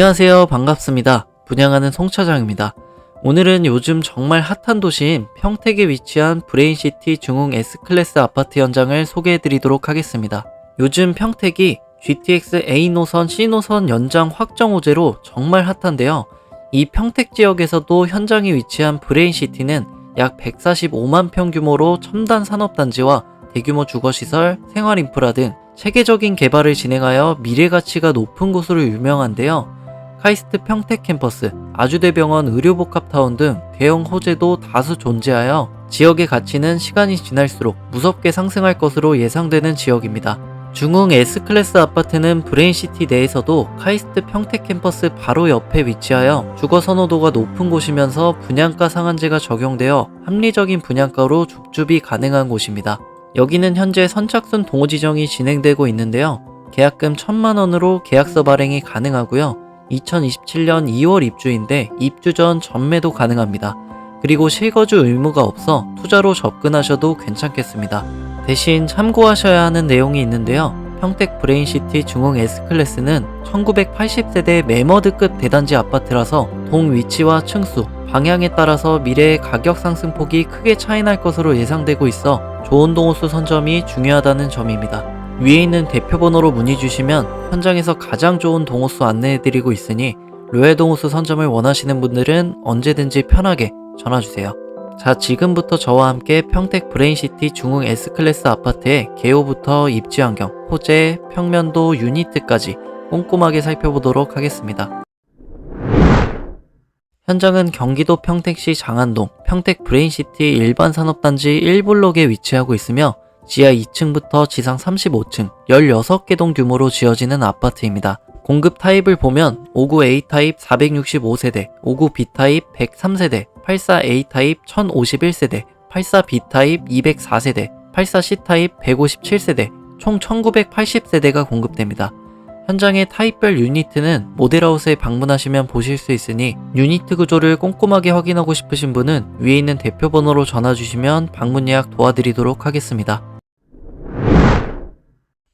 안녕하세요. 반갑습니다. 분양하는 송차장입니다. 오늘은 요즘 정말 핫한 도시인 평택에 위치한 브레인시티 중흥 S클래스 아파트 현장을 소개해 드리도록 하겠습니다. 요즘 평택이 GTX A 노선, C 노선 연장 확정 호재로 정말 핫한데요. 이 평택 지역에서도 현장에 위치한 브레인시티는 약 145만 평 규모로 첨단 산업단지와 대규모 주거시설, 생활인프라 등 체계적인 개발을 진행하여 미래 가치가 높은 곳으로 유명한데요. 카이스트 평택 캠퍼스, 아주대병원 의료복합타운 등 대형 호재도 다수 존재하여 지역의 가치는 시간이 지날수록 무섭게 상승할 것으로 예상되는 지역입니다. 중흥 S클래스 아파트는 브레인시티 내에서도 카이스트 평택 캠퍼스 바로 옆에 위치하여 주거 선호도가 높은 곳이면서 분양가 상한제가 적용되어 합리적인 분양가로 줍줍이 가능한 곳입니다. 여기는 현재 선착순 동호 지정이 진행되고 있는데요. 계약금 1천만 원으로 계약서 발행이 가능하고요. 2027년 2월 입주인데 입주 전 전매도 가능합니다. 그리고 실거주 의무가 없어 투자로 접근하셔도 괜찮겠습니다. 대신 참고하셔야 하는 내용이 있는데요. 평택 브레인시티 중흥 S클래스는 1980세대 매머드급 대단지 아파트라서 동 위치와 층수, 방향에 따라서 미래의 가격 상승폭이 크게 차이날 것으로 예상되고 있어 좋은 동호수 선점이 중요하다는 점입니다. 위에 있는 대표번호로 문의 주시면 현장에서 가장 좋은 동호수 안내해드리고 있으니 로얄 동호수 선점을 원하시는 분들은 언제든지 편하게 전화주세요. 자, 지금부터 저와 함께 평택 브레인시티 중흥 S클래스 아파트의 개호부터 입지 환경, 호재, 평면도, 유니트까지 꼼꼼하게 살펴보도록 하겠습니다. 현장은 경기도 평택시 장안동 평택 브레인시티 일반 산업단지 1블록에 위치하고 있으며 지하 2층부터 지상 35층 16개 동 규모로 지어지는 아파트입니다. 공급 타입을 보면 59A 타입 465세대, 59B 타입 103세대, 84A 타입 1051세대, 84B 타입 204세대, 84C 타입 157세대, 총 1980세대가 공급됩니다. 현장의 타입별 유니트는 모델하우스에 방문하시면 보실 수 있으니 유니트 구조를 꼼꼼하게 확인하고 싶으신 분은 위에 있는 대표 번호로 전화 주시면 방문 예약 도와드리도록 하겠습니다.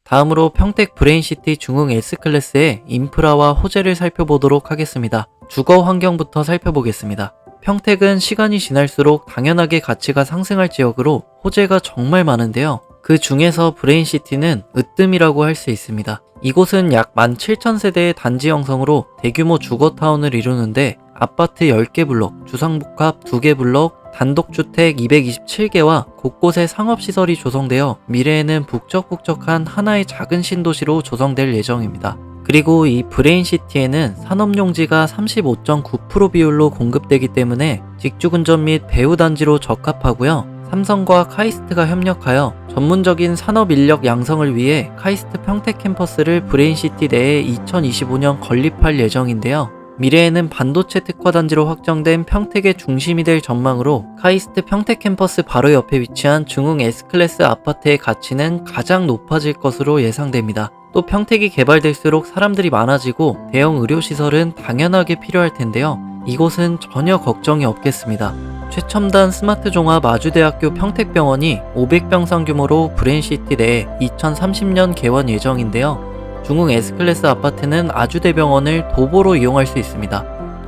다음으로 평택 브레인시티 중흥 S클래스의 인프라와 호재를 살펴보도록 하겠습니다. 주거 환경부터 살펴보겠습니다. 평택은 시간이 지날수록 당연하게 가치가 상승할 지역으로 호재가 정말 많은데요. 그 중에서 브레인시티는 으뜸이라고 할 수 있습니다. 이곳은 약 17,000세대의 단지 형성으로 대규모 주거타운을 이루는데 아파트 10개 블록, 주상복합 2개 블록, 단독주택 227개와 곳곳에 상업시설이 조성되어 미래에는 북적북적한 하나의 작은 신도시로 조성될 예정입니다. 그리고 이 브레인시티에는 산업용지가 35.9% 비율로 공급되기 때문에 직주근접 및 배후단지로 적합하고요. 삼성과 카이스트가 협력하여 전문적인 산업 인력 양성을 위해 카이스트 평택 캠퍼스를 브레인시티 내에 2025년 건립할 예정인데요. 미래에는 반도체 특화단지로 확정된 평택의 중심이 될 전망으로 카이스트 평택 캠퍼스 바로 옆에 위치한 중흥 S클래스 아파트의 가치는 가장 높아질 것으로 예상됩니다. 또 평택이 개발될수록 사람들이 많아지고 대형 의료시설은 당연하게 필요할 텐데요. 이곳은 전혀 걱정이 없겠습니다. 최첨단 스마트 종합 아주대학교 평택병원이 500병상 규모로 브레인시티 내에 2030년 개원 예정인데요. 중흥 S클래스 아파트는 아주대병원을 도보로 이용할 수 있습니다.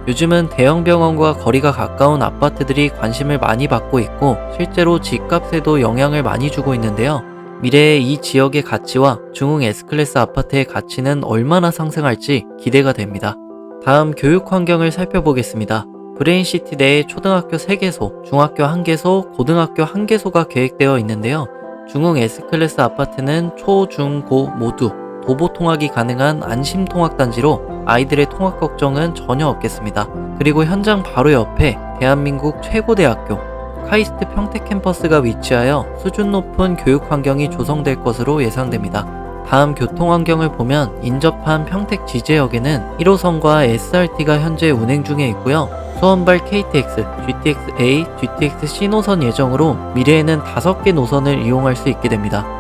요즘은 대형 병원과 거리가 가까운 아파트들이 관심을 많이 받고 있고 실제로 집값에도 영향을 많이 주고 있는데요. 미래의 이 지역의 가치와 중흥 S클래스 아파트의 가치는 얼마나 상승할지 기대가 됩니다. 다음 교육 환경을 살펴보겠습니다. 브레인시티 내에 초등학교 3개소, 중학교 1개소, 고등학교 1개소가 계획되어 있는데요. 중흥 S클래스 아파트는 초, 중, 고 모두 도보 통학이 가능한 안심 통학단지로 아이들의 통학 걱정은 전혀 없겠습니다. 그리고 현장 바로 옆에 대한민국 최고대학교 카이스트 평택 캠퍼스가 위치하여 수준 높은 교육 환경이 조성될 것으로 예상됩니다. 다음 교통 환경을 보면 인접한 평택 지제역에는 1호선과 SRT가 현재 운행 중에 있고요. 수원발 KTX, GTX A, GTX C 노선 예정으로 미래에는 5개 노선을 이용할 수 있게 됩니다.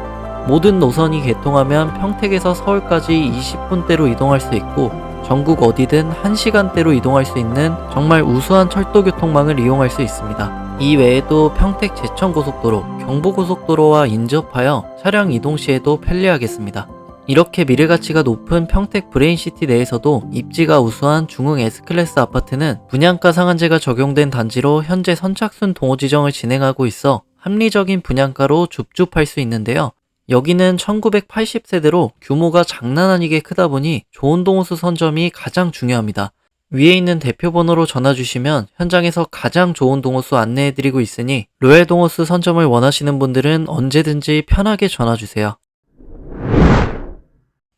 모든 노선이 개통하면 평택에서 서울까지 20분대로 이동할 수 있고 전국 어디든 1시간대로 이동할 수 있는 정말 우수한 철도 교통망을 이용할 수 있습니다. 이 외에도 평택 제천고속도로, 경부고속도로와 인접하여 차량 이동 시에도 편리하겠습니다. 이렇게 미래가치가 높은 평택 브레인시티 내에서도 입지가 우수한 중흥 S클래스 아파트는 분양가 상한제가 적용된 단지로 현재 선착순 동호 지정을 진행하고 있어 합리적인 분양가로 줍줍할 수 있는데요. 여기는 1980세대로 규모가 장난 아니게 크다 보니 좋은 동호수 선점이 가장 중요합니다. 위에 있는 대표 번호로 전화 주시면 현장에서 가장 좋은 동호수 안내해 드리고 있으니 로얄 동호수 선점을 원하시는 분들은 언제든지 편하게 전화 주세요.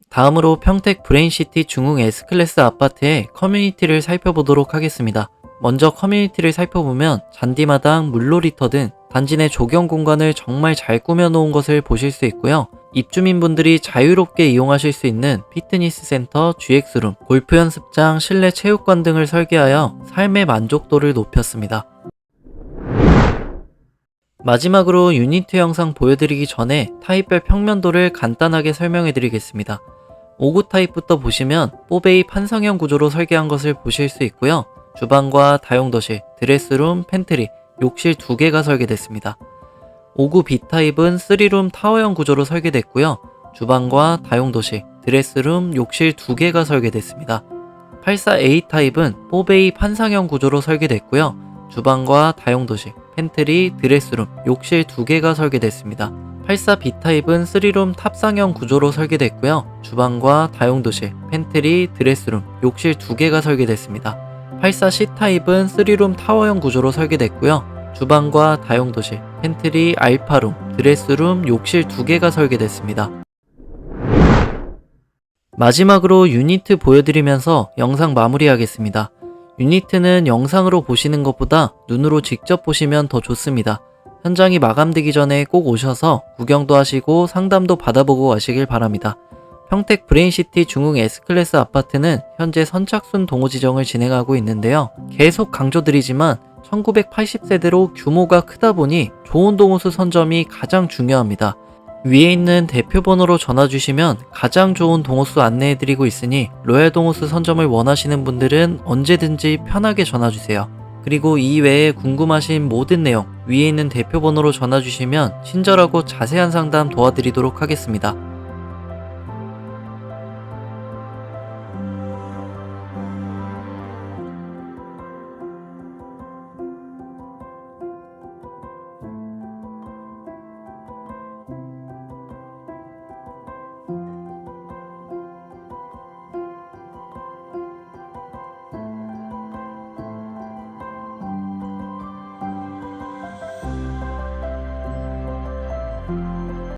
다음으로 평택 브레인시티 중흥 S클래스 아파트의 커뮤니티를 살펴보도록 하겠습니다. 먼저 커뮤니티를 살펴보면 잔디마당, 물놀이터 등 단지 내 조경 공간을 정말 잘 꾸며놓은 것을 보실 수 있고요. 입주민분들이 자유롭게 이용하실 수 있는 피트니스 센터, GX룸, 골프 연습장, 실내 체육관 등을 설계하여 삶의 만족도를 높였습니다. 마지막으로 유니트 영상 보여드리기 전에 타입별 평면도를 간단하게 설명해 드리겠습니다. 5구 타입부터 보시면 뽀베이 판상형 구조로 설계한 것을 보실 수 있고요. 주방과 다용도실, 드레스룸, 팬트리, 욕실 2개가 설계됐습니다. 5구 B타입은 3룸 타워형 구조로 설계됐고요. 주방과 다용도실, 드레스룸, 욕실 2개가 설계됐습니다. 84A 타입은 뽀베이 판상형 구조로 설계됐고요. 주방과 다용도실, 팬트리, 드레스룸, 욕실 2개가 설계됐습니다. 84B 타입은 3룸 탑상형 구조로 설계됐고요. 주방과 다용도실, 팬트리, 드레스룸, 욕실 2개가 설계됐습니다. 84C 타입은 3룸 타워형 구조로 설계됐고요. 주방과 다용도실, 팬트리, 알파룸, 드레스룸, 욕실 2개가 설계됐습니다. 마지막으로 유니트 보여드리면서 영상 마무리하겠습니다. 유니트는 영상으로 보시는 것보다 눈으로 직접 보시면 더 좋습니다. 현장이 마감되기 전에 꼭 오셔서 구경도 하시고 상담도 받아보고 가시길 바랍니다. 평택 브레인시티 중흥 S클래스 아파트는 현재 선착순 동호 지정을 진행하고 있는데요. 계속 강조드리지만 1980세대로 규모가 크다 보니 좋은 동호수 선점이 가장 중요합니다. 위에 있는 대표 번호로 전화 주시면 가장 좋은 동호수 안내해 드리고 있으니 로얄 동호수 선점을 원하시는 분들은 언제든지 편하게 전화 주세요. 그리고 이 외에 궁금하신 모든 내용 위에 있는 대표 번호로 전화 주시면 친절하고 자세한 상담 도와드리도록 하겠습니다.